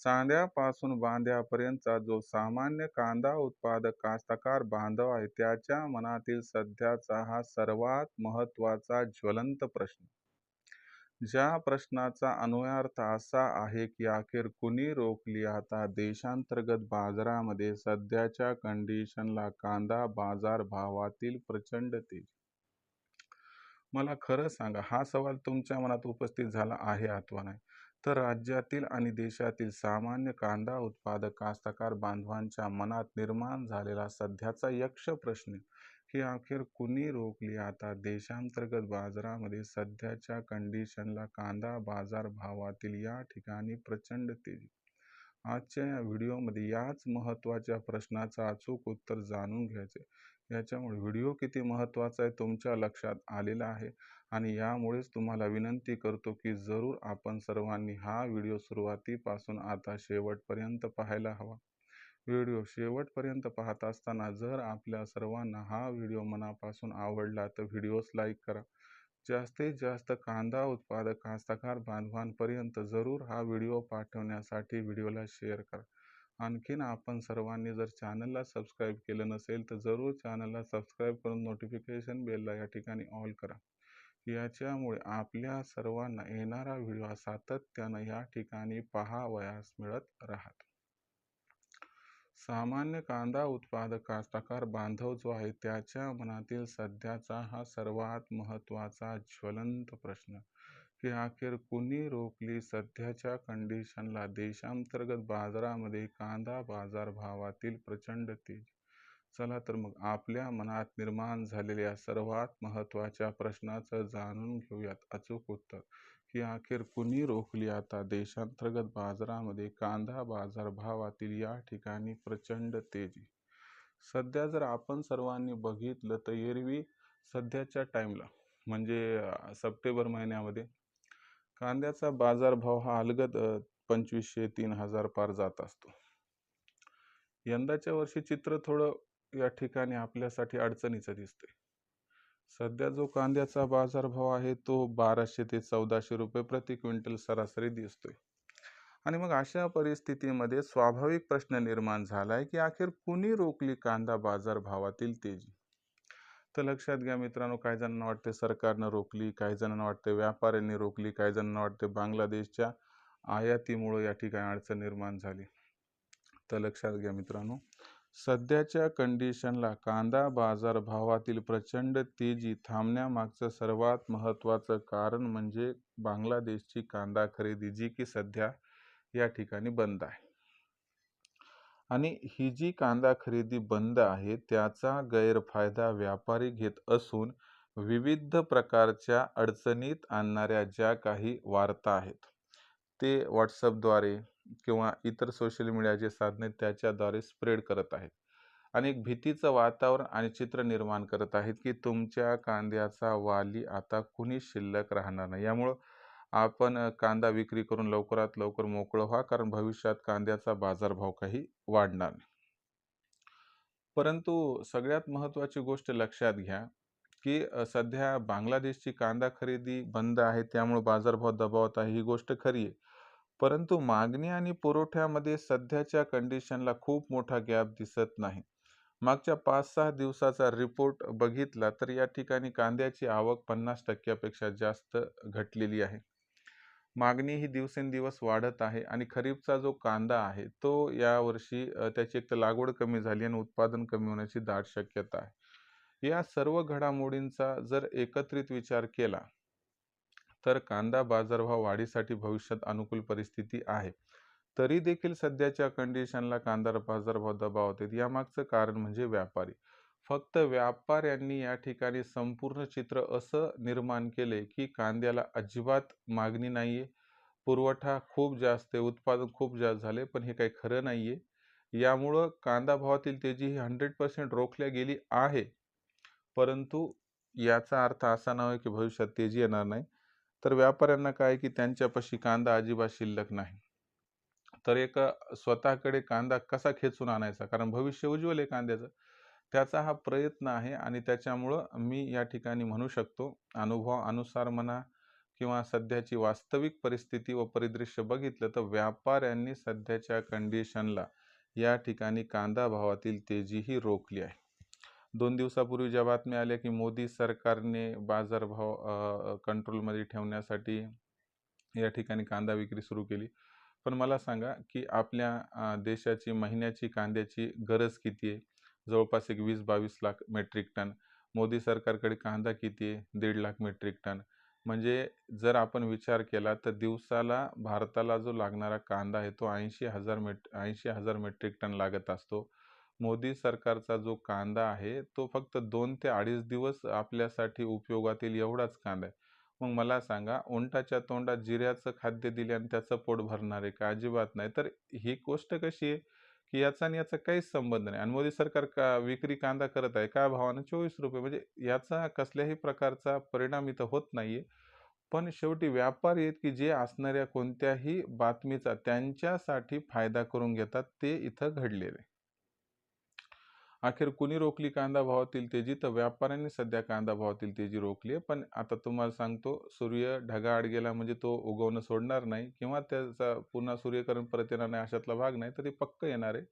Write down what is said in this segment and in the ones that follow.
चांद्यापासून बांध्यापर्यंतचा जो सामान्य कांदा उत्पादक कास्तकार बांधव आहे त्याच्या मनातील सध्याचा हा सर्वात महत्त्वाचा ज्वलंत प्रश्न. ज्या प्रश्नाचा अन्वयार्थ असा आहे की अखेर कुणी रोखली आता देशांतर्गत बाजारामध्ये सध्याच्या कंडिशनला कांदा बाजार भावातील प्रचंड तेज. मला खरं सांगा हा सवाल तुमच्या मनात उपस्थित झाला आहे अथवा नाही? तर राज्यातील आणि देशातील सामान्य कांदा उत्पादक कास्तकार बांधवांच्या मनात निर्माण झालेला सध्याचा यक्ष प्रश्न की अखेर कुणी रोखली? आता देशांतर्गत बाजारामध्ये सध्याच्या कंडिशनला कांदा बाजार भावातील या ठिकाणी प्रचंड तेजी. आजच्या या व्हिडिओमध्ये याच महत्त्वाच्या प्रश्नाचं अचूक उत्तर जाणून घ्यायचे याच्यामुळे व्हिडिओ किती महत्त्वाचा आहे तुमच्या लक्षात आलेला आहे आणि यामुळेच तुम्हाला विनंती करतो की जरूर आपण सर्वांनी हा व्हिडिओ सुरुवातीपासून आता शेवटपर्यंत पाहायला हवा. व्हिडिओ शेवटपर्यंत पाहत असताना जर आपल्या सर्वांना हा व्हिडिओ मनापासून आवडला तर व्हिडिओस लाईक करा. जास्तीत जास्त कांदा उत्पादक कास्तकार बांधवांपर्यंत जरूर हा व्हिडिओ पाठवण्यासाठी व्हिडिओला शेअर करा. आणखीन आपण सर्वांनी जर चॅनलला सबस्क्राईब केलं नसेल तर जरूर चॅनलला सबस्क्राईब करून नोटिफिकेशन बेलला या ठिकाणी ऑल करा. याच्यामुळे आपल्या सर्वांना येणारा व्हिडिओ सातत्यानं या ठिकाणी पाहावयास मिळत राहत. सामान्य कांदा उत्पादक कास्तकार बांधव जो आहे त्याच्या मनातील सध्याचा हा सर्वात महत्त्वाचा ज्वलंत प्रश्न की अखेर कुणी रोखली सध्याच्या कंडिशनला देशांतर्गत बाजारामध्ये कांदा बाजार भावातील प्रचंड तेज. चला तर मग आपल्या मनात निर्माण झालेल्या सर्वात महत्त्वाच्या प्रश्नाचं जाणून घेऊयात. अचूक उत्तर की अखेर कुणी रोखली आता? देशांतर्गत बाजारामध्ये कांदा बाजार भावातील या ठिकाणी प्रचंड तेजी. सध्या जर आपण सर्वांनी बघितलं तर एरवी सध्याच्या टाईमला म्हणजे सप्टेंबर महिन्यामध्ये कांद्याचा बाजारभाव हा अलगद पंचवीसशे तीन हजार पार जात असतो. यंदाच्या वर्षी चित्र थोडं या ठिकाणी आपल्यासाठी अडचणीचं दिसते सध्या जो कांद्याचा बाजारभाव आहे तो बाराशे ते चौदाशे रुपये प्रति क्विंटल सरासरी दिसतोय. आणि मग अशा परिस्थितीमध्ये स्वाभाविक प्रश्न निर्माण झाला आहे की अखेर कुणी रोखली कांदा बाजार भावातील तेजी? तर लक्षात घ्या मित्रांनो काही जणांना वाटते सरकारनं रोखली काही जणांना वाटते व्यापाऱ्यांनी रोखली काही जणांना वाटते बांगलादेशच्या आयातीमुळं या ठिकाणी अडचण निर्माण झाली. तर लक्षात घ्या मित्रांनो सध्याच्या कंडिशनला कांदा बाजार भावातील प्रचंड तेजी थांबण्यामागचं सर्वात महत्त्वाचं कारण म्हणजे बांगलादेशची कांदा खरेदी जी की सध्या या ठिकाणी बंद आहे. आणि ही जी कांदा खरेदी बंद आहे त्याचा गैरफायदा व्यापारी घेत असून विविध प्रकारच्या अडचणीत आणणाऱ्या ज्या काही वार्ता आहेत ते व्हॉट्सअपद्वारे किंवा इतर सोशल मीडियाचे साधने त्याच्याद्वारे स्प्रेड करत आहेत. आणि एक भीतीचं वातावरण आणि चित्र निर्माण करत आहेत की तुमच्या कांद्याचा वाली आता कुणी शिल्लक राहणार नाही. यामुळं आपण कांदा विक्री करून लवकरात लवकर मोकळं व्हा कारण भविष्यात कांद्याचा बाजारभाव काही वाढणार नाही. परंतु सगळ्यात महत्त्वाची गोष्ट लक्षात घ्या की सध्या बांगलादेशची कांदा खरेदी बंद आहे त्यामुळे बाजारभाव दबावत आहे ही गोष्ट खरी आहे. परंतु मागणी आणि पुरवठ्यामध्ये सध्याच्या कंडिशनला खूप मोठा गॅप दिसत नाही. मागच्या पाच सहा दिवसाचा रिपोर्ट बघितला तर या ठिकाणी कांद्याची आवक पन्नास टक्क्यापेक्षा जास्त घटलेली आहे. मागणी ही दिवसेंदिवस वाढत आहे आणि खरीपचा जो कांदा आहे तो यावर्षी त्याची एक तर लागवड कमी झाली आणि उत्पादन कमी होण्याची दाट शक्यता आहे. या सर्व घडामोडींचा जर एकत्रित विचार केला तर कांदा बाजारभाव वाढीसाठी भविष्यात अनुकूल परिस्थिती आहे. तरी देखील सध्याच्या कंडिशनला कांदा बाजारभाव दबावतात यामागचं कारण म्हणजे व्यापारी. फक्त व्यापाऱ्यांनी या ठिकाणी संपूर्ण चित्र असं निर्माण केले की कांद्याला अजिबात मागणी नाही आहे पुरवठा खूप जास्त आहे उत्पादन खूप जास्त झाले पण हे काही खरं नाही आहे यामुळं कांदा भावातील तेजी ही हंड्रेड पर्सेंट रोखल्या गेली आहे. परंतु याचा अर्थ असा नव्हे की भविष्यात तेजी येणार नाही. तर व्यापाऱ्यांना काय की त्यांच्यापाशी कांदा अजिबात शिल्लक नाही. तर एक स्वतःकडे कांदा कसा खेचून आणायचा? कारण भविष्य उज्ज्वल आहे कांद्याचं. त्याचा हा प्रयत्न आहे आणि त्याच्यामुळं मी या ठिकाणी म्हणू शकतो अनुभवानुसार म्हणा किंवा सध्याची वास्तविक परिस्थिती व परिदृश्य बघितलं तर व्यापाऱ्यांनी सध्याच्या कंडिशनला या ठिकाणी कांदा भावातील तेजीही रोखली आहे. दोन दिवसापूर्वी ज्या बातम्या आल्या की मोदी सरकारने बाजारभाव कंट्रोलमध्ये ठेवण्यासाठी या ठिकाणी कांदा विक्री सुरू केली. पण मला सांगा की आपल्या देशाची महिन्याची कांद्याची गरज किती आहे? जवळपास एक वीस बावीस लाख मेट्रिक टन. मोदी सरकारकडे कांदा किती आहे? दीड लाख मेट्रिक टन. म्हणजे जर आपण विचार केला तर दिवसाला भारताला जो लागणारा कांदा आहे तो ऐंशी हजार मेट ऐंशी हजार मेट्रिक टन लागत असतो. मोदी सरकारचा जो कांदा आहे तो फक्त दोन ते अडीच दिवस आपल्यासाठी उपयोगातील एवढाच कांदा आहे. मग मला सांगा उंटाच्या तोंडात जिऱ्याचं खाद्य दिले आणि त्याचं पोट भरणार आहे का? अजिबात नाही. तर ही गोष्ट कशी आहे? की याचा आणि याचा काहीच संबंध नाही. आणि मोदी सरकार का विक्री कांदा करत आहे? काय भावानं? चोवीस रुपये. म्हणजे याचा कसल्याही प्रकारचा परिणाम इथं होत नाहीये. पण शेवटी व्यापारी आहेत की जे असणाऱ्या कोणत्याही बातमीचा त्यांच्यासाठी फायदा करून घेतात ते इथं घडलेले. अखेर कुणी रोखली कांदा भावातील तेजी? तर व्यापाऱ्यांनी सध्या कांदा भावातील तेजी रोखली आहे. पण आता तुम्हाला सांगतो सूर्य ढगाआड गेला म्हणजे तो उगवणं सोडणार नाही किंवा त्याचा पुन्हा सूर्यकरण परत येणार नाही अशातला भाग नाही तर ते पक्क येणार आहे.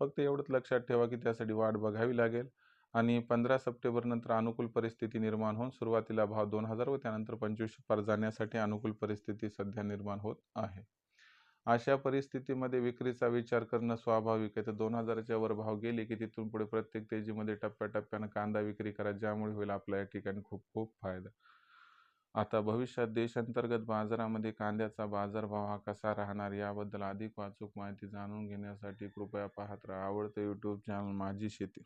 फक्त एवढंच लक्षात ठेवा की त्यासाठी वाट बघावी लागेल. आणि पंधरा सप्टेंबरनंतर अनुकूल परिस्थिती निर्माण होऊन सुरुवातीला भाव दोन हजार व त्यानंतर पंचवीसशे पार जाण्यासाठी अनुकूल परिस्थिती सध्या निर्माण होत आहे. अशा परिस्थितीमध्ये विक्रीचा विचार करणं स्वाभाविक आहे. तर दोन हजाराच्या वर भाव गेले की तिथून पुढे प्रत्येक तेजीमध्ये टप्प्याटप्प्यानं कांदा विक्री करा ज्यामुळे होईल आपल्या या ठिकाणी खूप खूप फायदा. आता भविष्यात देशांतर्गत बाजारामध्ये कांद्याचा बाजारभाव हा कसा राहणार याबद्दल अधिक वाचूक माहिती जाणून घेण्यासाठी कृपया पाहत राहा. आवडतं यूट्यूब चॅनल माझी शेती.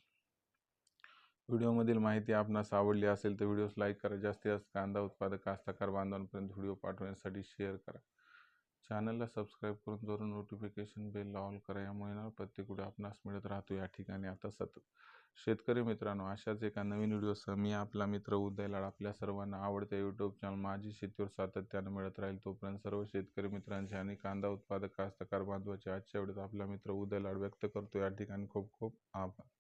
व्हिडिओमधील माहिती आपणास आवडली असेल तर व्हिडिओस लाईक करा. जास्तीत जास्त कांदा उत्पादक कास्तकार बांधवांपर्यंत व्हिडिओ पाठवण्यासाठी शेअर करा. चॅनलला सबस्क्राईब करून जरूर नोटिफिकेशन बेल ऑल करा. यामुळे ना प्रत्येक व्हिडिओ आपणास मिळत राहतो या ठिकाणी आता सतत. शेतकरी मित्रांनो अशाच एका नवीन व्हिडिओसह मी आपला मित्र उदय लाड आपल्या सर्वांना आवडत्या यूट्यूब चॅनल माझी शेतीवर सातत्यानं मिळत राहील. तोपर्यंत सर्व शेतकरी मित्रांचे आणि कांदा उत्पादक कास्तकार बांधवाचे आजच्या वेळेत आपला मित्र उदय लाड व्यक्त करतो. या ठिकाणी खूप खूप आभार.